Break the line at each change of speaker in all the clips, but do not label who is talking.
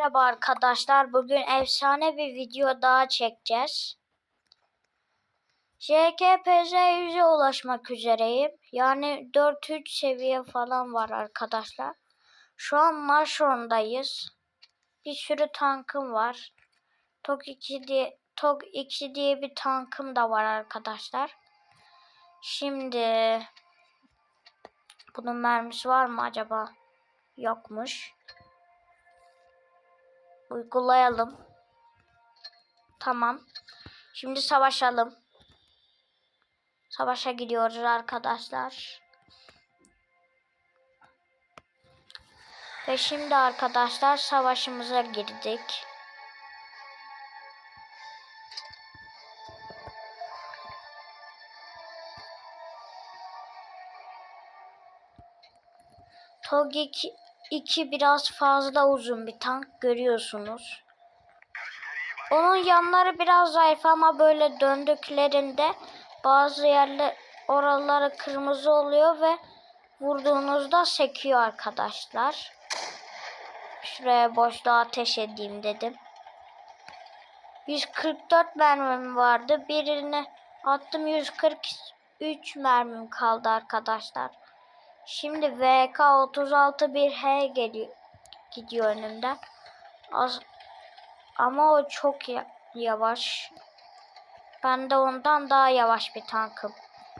Merhaba arkadaşlar. Bugün efsane bir video daha çekeceğiz. JKPZ 100'e ulaşmak üzereyim. Yani 4-3 seviye falan var arkadaşlar. Şu an Marshall'dayız. Bir sürü tankım var. Tok 2 diye Tok 2 diye bir tankım da var arkadaşlar. Şimdi bunun mermisi var mı acaba? Yokmuş uygulayalım. Tamam. Şimdi savaşalım. Savaşa gidiyoruz arkadaşlar. Ve şimdi arkadaşlar savaşımıza girdik. Togik 2 biraz fazla uzun bir tank görüyorsunuz. Onun yanları biraz zayıf ama böyle döndüklerinde bazı yerler oraları kırmızı oluyor ve vurduğunuzda sekiyor arkadaşlar. Şuraya boşluğa ateş edeyim dedim. 144 mermim vardı. Birini attım 143 mermim kaldı arkadaşlar. Şimdi VK 36 bir H geliyor gidiyor önümden. Az ama o çok ya yavaş. Ben de ondan daha yavaş bir tankım.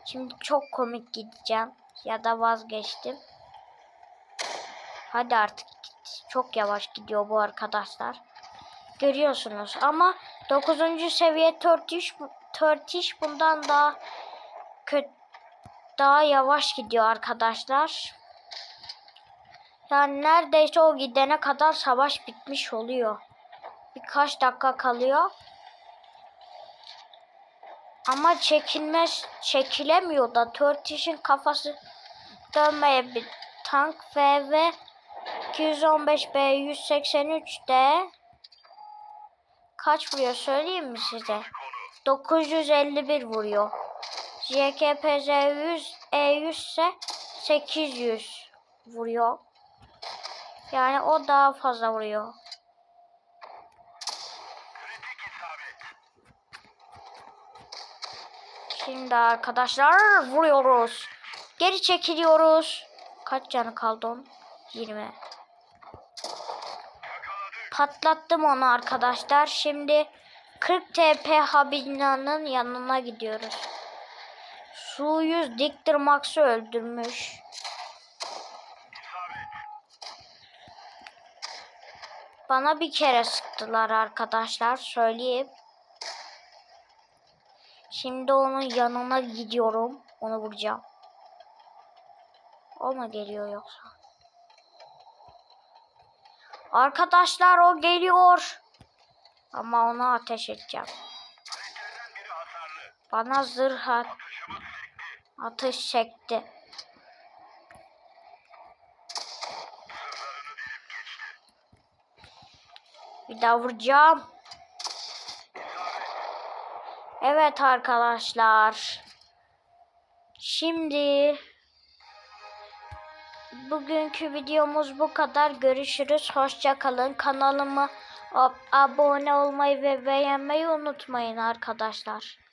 Şimdi çok komik gideceğim ya da vazgeçtim. Hadi artık git. Çok yavaş gidiyor bu arkadaşlar. Görüyorsunuz ama 9. seviye Turkish Turkish bundan daha kötü daha yavaş gidiyor arkadaşlar. Yani neredeyse o gidene kadar savaş bitmiş oluyor. Birkaç dakika kalıyor. Ama çekilmez, çekilemiyor da Turtish'in kafası dönmeye bir tank VV 215B 183 de kaç vuruyor söyleyeyim mi size? 951 vuruyor. JKPZ 100 E100 ise 800 vuruyor. Yani o daha fazla vuruyor. Şimdi arkadaşlar vuruyoruz. Geri çekiliyoruz. Kaç canı kaldı onun? 20. Patlattım onu arkadaşlar. Şimdi 40 TP Habina'nın yanına gidiyoruz. Su 100 Diktir Max'ı öldürmüş. Bana bir kere sıktılar arkadaşlar söyleyeyim. Şimdi onun yanına gidiyorum. Onu vuracağım. O mu geliyor yoksa? Arkadaşlar o geliyor. Ama ona ateş edeceğim. Bana zırh at atış çekti. Bir daha vuracağım. Evet arkadaşlar. Şimdi bugünkü videomuz bu kadar. Görüşürüz. Hoşça kalın. Kanalıma abone olmayı ve beğenmeyi unutmayın arkadaşlar.